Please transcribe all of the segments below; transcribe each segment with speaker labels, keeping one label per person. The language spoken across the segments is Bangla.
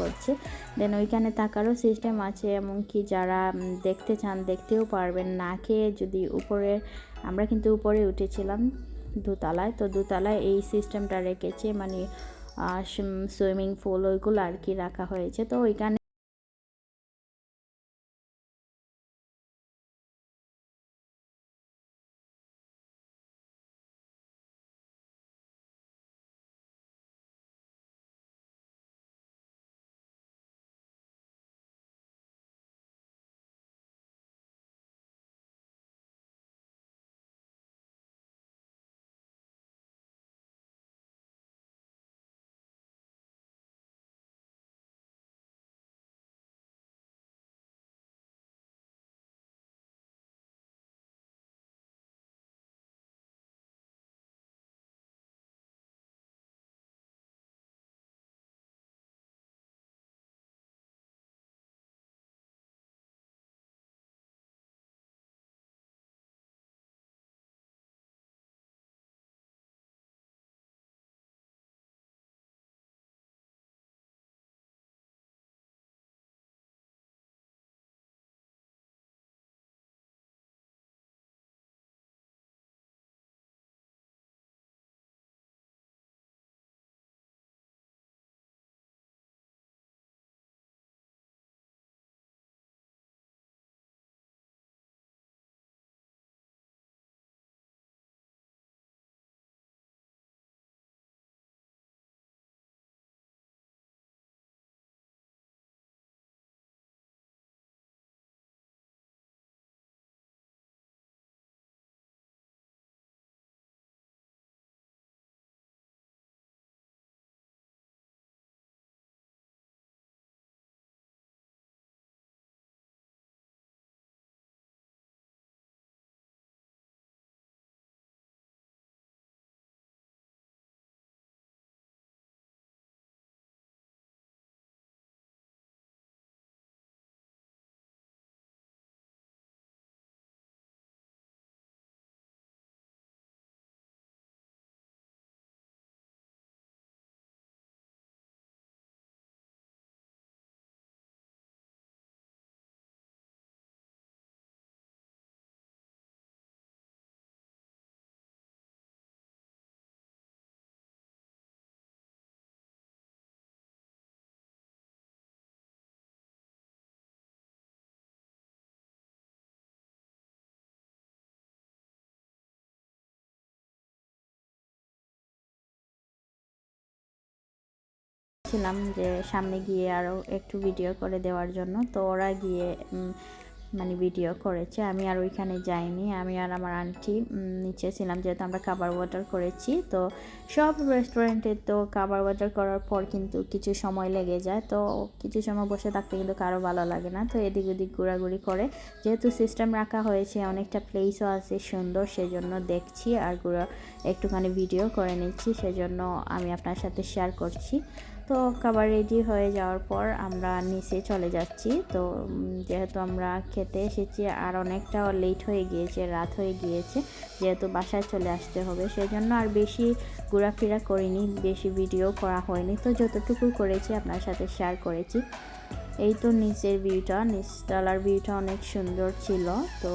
Speaker 1: করছে। দেন ওইখানে থাকারও সিস্টেম আছে, এমনকি যারা দেখতে চান দেখতেও পারবেন। না খেয়ে যদি উপরে, আমরা কিন্তু উপরে উঠেছিলাম দোতলায়, তো দোতলায় এই সিস্টেমটা রেখেছে। মানে সুইমিং পুল ওইগুলো আর কি রাখা হয়েছে। তো ওইখানে ছিলাম যে সামনে গিয়ে আরও একটু ভিডিও করে দেওয়ার জন্য। তো ওরা গিয়ে মানে ভিডিও করেছে। আমি আর ওইখানে যাইনি। আমি আর আমার আন্টি নিচে ছিলাম যেহেতু আমরা খাবার অর্ডার করেছি। তো সব রেস্টুরেন্টে তো খাবার অর্ডার করার পর কিন্তু কিছু সময় লেগে যায়। তো কিছু সময় বসে থাকতে কিন্তু কারও ভালো লাগে না। তো এদিক ওদিক ঘোরাঘুরি করে। যেহেতু সিস্টেম রাখা হয়েছে, অনেকটা প্লেসও আছে সুন্দর, সেজন্য দেখছি আর ঘুরা একটুখানি ভিডিও করে নিচ্ছি। সেজন্য আমি আপনার সাথে শেয়ার করছি। তো খাবার রেডি হয়ে যাওয়ার পর আমরা নিচে চলে যাচ্ছি। তো যেহেতু আমরা খেতে এসেছি আর অনেকটা লেট হয়ে গিয়েছে, রাত হয়ে গিয়েছে, যেহেতু বাসায় চলে আসতে হবে, সেজন্য আর বেশি ঘোরাফেরা করিনি, বেশি ভিডিও করা হয়নি। তো যতটুকু করেছি আপনার সাথে শেয়ার করেছি। এই তো নিচের ভিউটা নিচতলার ভিউটা অনেক সুন্দর ছিল, তো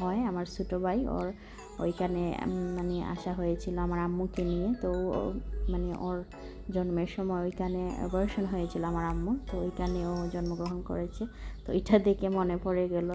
Speaker 1: হয় আমার ছোটো ভাই। ওর ওইখানে মানে আসা হয়েছিল আমার আম্মুকে নিয়ে। তো মানে ওর জন্মের সময় ওইখানে অপারেশন হয়েছিল আমার আম্মু তো ওইখানে ও জন্মগ্রহণ করেছে। তো এটা দেখে মনে পড়ে গেল।